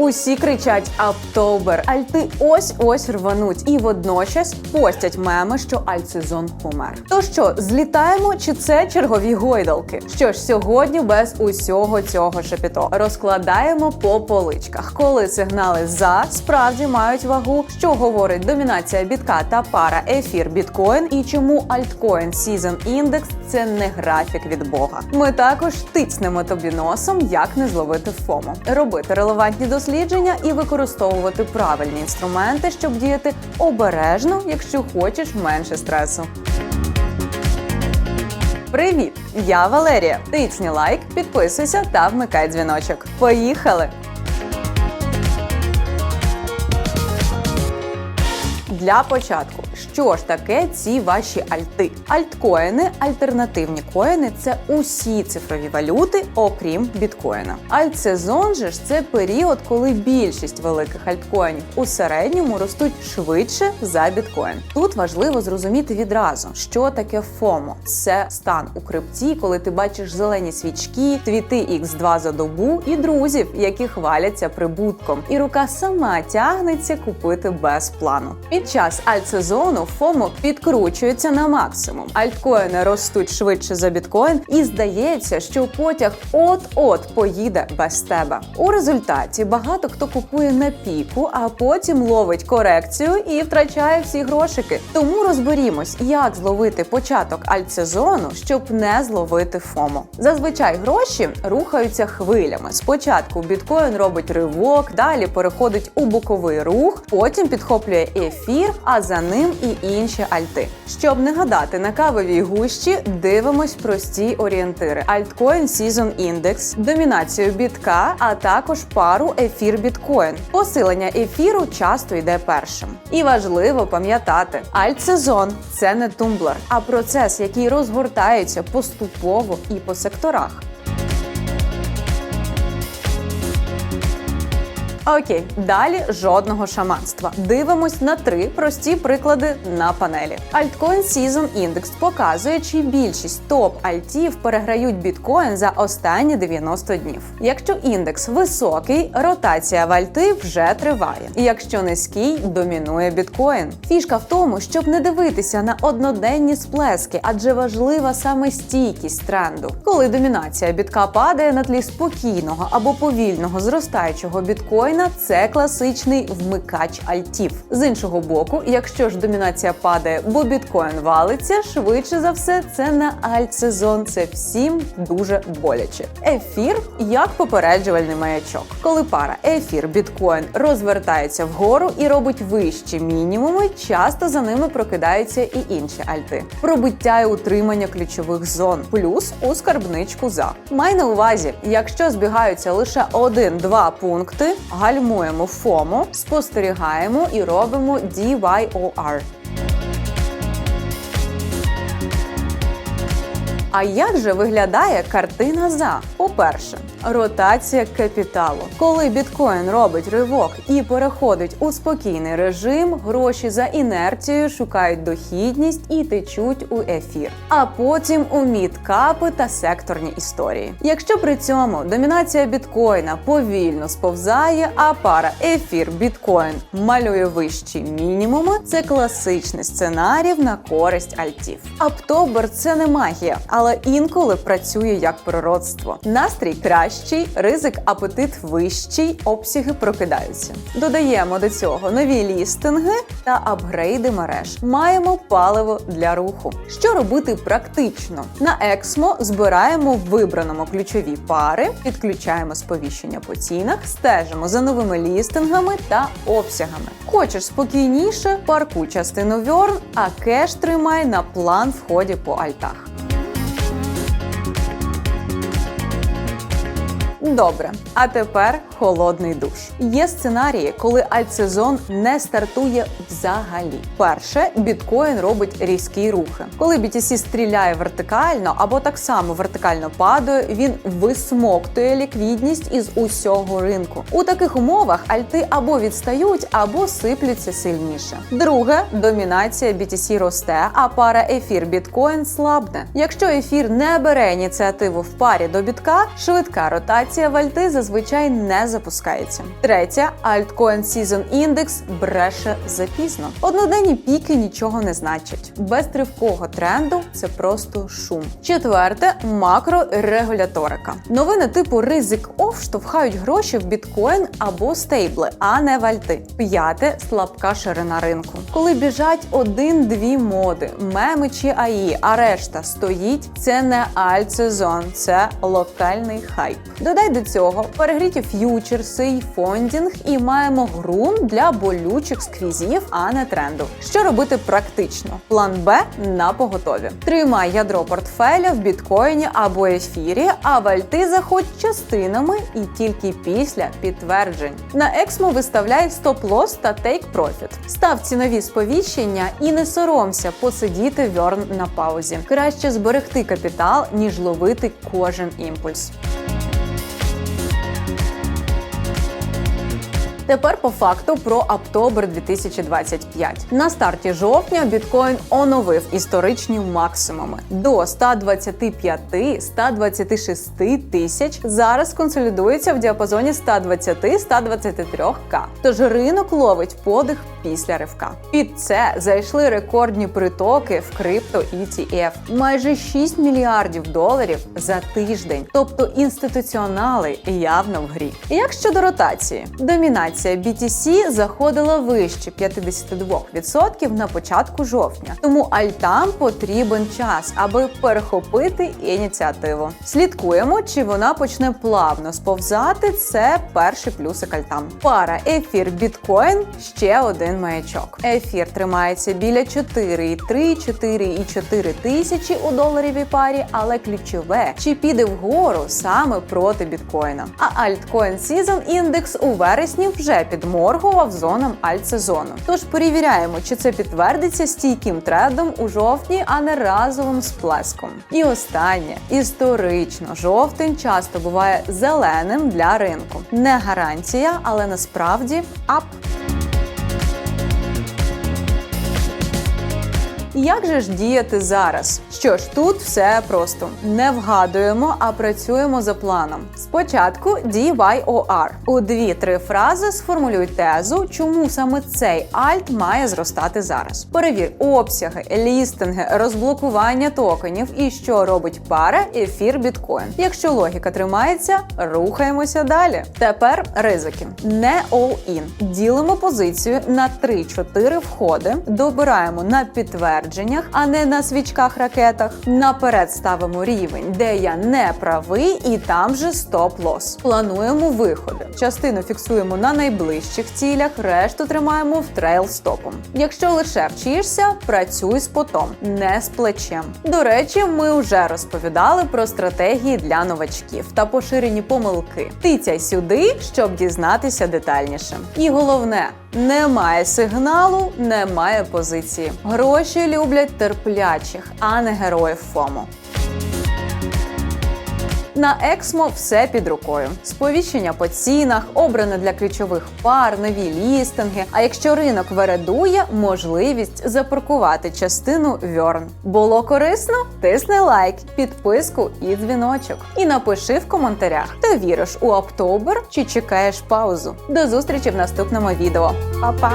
Усі кричать Аптобер. Альти ось ось рвануть і водночас постять меми, що альтсезон помер. То що, злітаємо, чи це чергові гойдалки? Що ж, сьогодні без усього цього шепіто розкладаємо по поличках, коли сигнали за справді мають вагу, що говорить домінація бітка та пара ефір біткоін, і чому альткоін Season Index – це не графік від Бога. Ми також тицнемо тобі носом, як не зловити ФОМО, робити релевантні дослідження і використовувати правильні інструменти, щоб діяти обережно, якщо хочеш менше стресу. Привіт! Я Валерія. Тицні лайк, підписуйся та вмикай дзвіночок. Поїхали! Для початку, що ж таке ці ваші альти? Альткоїни, альтернативні коїни це усі цифрові валюти, окрім біткоїна. Альтсезон же ж це період, коли більшість великих альткоїнів у середньому ростуть швидше за біткоін. Тут важливо зрозуміти відразу, що таке ФОМО. Це стан у крипті, коли ти бачиш зелені свічки, твіти X2 за добу і друзів, які хваляться прибутком, і рука сама тягнеться купити без плану. Під час альтсезону ФОМО підкручується на максимум. Альткоїни ростуть швидше за біткоін, і здається, що потяг от-от поїде без тебе. У результаті багато хто купує на піку, а потім ловить корекцію і втрачає всі грошики. Тому розберімось, як зловити початок альтсезону, щоб не зловити ФОМО. Зазвичай гроші рухаються хвилями. Спочатку біткоін робить ривок, далі переходить у боковий рух, потім підхоплює ефір, а за ним і інші альти. Щоб не гадати на кавовій гущі, дивимось прості орієнтири: альткоін Season Index, домінацію бітка, а також пару ефір біткоін. Посилення ефіру часто йде першим. І важливо пам'ятати, альтсезон це не тумблер, а процес, який розгортається поступово і по секторах. Окей, далі жодного шаманства. Дивимось на три прості приклади на панелі. Altcoin Season Index показує, чи більшість топ-альтів переграють біткоін за останні 90 днів. Якщо індекс високий, ротація в альти вже триває. Якщо низький, домінує біткоін. Фішка в тому, щоб не дивитися на одноденні сплески, адже важлива саме стійкість тренду. Коли домінація бітка падає на тлі спокійного або повільного зростаючого біткоїна, це класичний вмикач альтів. З іншого боку, якщо ж домінація падає, бо біткоін валиться, швидше за все, це не альтсезон. Це всім дуже боляче. Ефір як попереджувальний маячок. Коли пара ефір біткоін розвертається вгору і робить вищі мінімуми, часто за ними прокидаються і інші альти. Пробиття і утримання ключових зон, плюс у скарбничку за. Май на увазі, якщо збігаються лише один-два пункти, гальмуємо ФОМО, спостерігаємо і робимо DYOR. А як же виглядає картина за? По-перше, ротація капіталу. Коли біткоін робить ривок і переходить у спокійний режим, гроші за інерцією шукають дохідність і течуть у ефір. А потім у мідкапи та секторні історії. Якщо при цьому домінація біткоїна повільно сповзає, а пара ефір біткоін малює вищі мінімуми, це класичний сценарій на користь альтів. Аптобер це не магія, але інколи працює як природство. Настрій кращий, ризик, апетит вищий, обсяги прокидаються. Додаємо до цього нові лістинги та апгрейди мереж. Маємо паливо для руху. Що робити практично? На Ексмо збираємо вибраному ключові пари, підключаємо сповіщення по цінах, стежимо за новими лістингами та обсягами. Хочеш спокійніше, парку частину Вьорн, а кеш тримай на план в ході по альтах. Добре, а тепер холодний душ. Є сценарії, коли альтсезон не стартує взагалі. Перше, біткоін робить різкі рухи. Коли BTC стріляє вертикально або так само вертикально падає, він висмоктує ліквідність із усього ринку. У таких умовах альти або відстають, або сиплються сильніше. Друге, домінація BTC росте, а пара ефір біткоін слабне. Якщо ефір не бере ініціативу в парі до бітка, швидка ротація корекція в альти зазвичай не запускається. Третє Altcoin Season Index бреше запізно. Одноденні піки нічого не значать. Без тривкого тренду це просто шум. Четверте макрорегуляторика. Новини типу ризик оф штовхають гроші в біткоін або стейбли, а не в альти. П'яте слабка ширина ринку. Коли біжать один-дві моди, меми чи АІ, а решта стоїть. Це не альт-сезон, це локальний хайп. Додай до цього перегріті ф'ючерси й фондінг, і маємо ґрунт для болючих сквізів, а не тренду. Що робити практично? План Б на поготові. Тримай ядро портфеля в біткоїні або ефірі, а в альти заходь частинами і тільки після підтверджень. На Ексмо виставляй стоп-лосс та тейк профіт. Став цінові сповіщення і не соромся посидіти вьорн на паузі. Краще зберегти капітал, ніж ловити кожен імпульс. Тепер по факту про Октобер 2025. На старті жовтня біткоін оновив історичні максимуми до 125-126 тисяч. Зараз консолідується в діапазоні 120-123к. Тож ринок ловить подих після ривка. Під це зайшли рекордні притоки в крипто ETF. майже 6 мільярдів доларів за тиждень. Тобто інституціонали явно в грі. Як щодо ротації, домінація BTC заходила вище 52% на початку жовтня. Тому альтам потрібен час, аби перехопити ініціативу. Слідкуємо, чи вона почне плавно сповзати. Це перший плюсик альтам. Пара ефір біткоін ще один маячок. Ефір тримається біля 4,3, 4,4 тисячі у доларівій парі, але ключове чи піде вгору саме проти біткоїна. А Altcoin Season індекс у вересні вже підморгував зонам альтсезону. Тож перевіряємо, чи це підтвердиться стійким трендом у жовтні, а не разовим сплеском. І останнє історично жовтень часто буває зеленим для ринку. Не гарантія, але насправді ап. Як же ж діяти зараз? Що ж, тут все просто не вгадуємо, а працюємо за планом. Спочатку DYOR. у дві-три фрази сформулюй тезу, чому саме цей альт має зростати зараз. Перевір обсяги, лістинги, розблокування токенів і що робить пара ефір біткоін. Якщо логіка тримається, рухаємося далі. Тепер ризики. Не all-in. Ділимо позицію на 3-4 входи, добираємо на підтвердженнях, а не на свічках ракетах. Наперед ставимо рівень, де я не правий, і там же стоп-лос. Плануємо виходи. Частину фіксуємо на найближчих цілях, решту тримаємо в трейл стопом. Якщо лише вчишся, працюй з потом, не з плечем. До речі, ми вже розповідали про стратегії для новачків та поширені помилки. Тицяй сюди, щоб дізнатися детальніше. І головне. Немає сигналу, немає позиції. Гроші люблять терплячих, а не героїв ФОМО. На Ексмо все під рукою. Сповіщення по цінах, обране для ключових пар, нові лістинги. А якщо ринок вередує, можливість запаркувати частину Вьорн. Було корисно? Тисни лайк, підписку і дзвіночок. І напиши в коментарях, ти віриш у Октобер чи чекаєш паузу. До зустрічі в наступному відео. Па-па!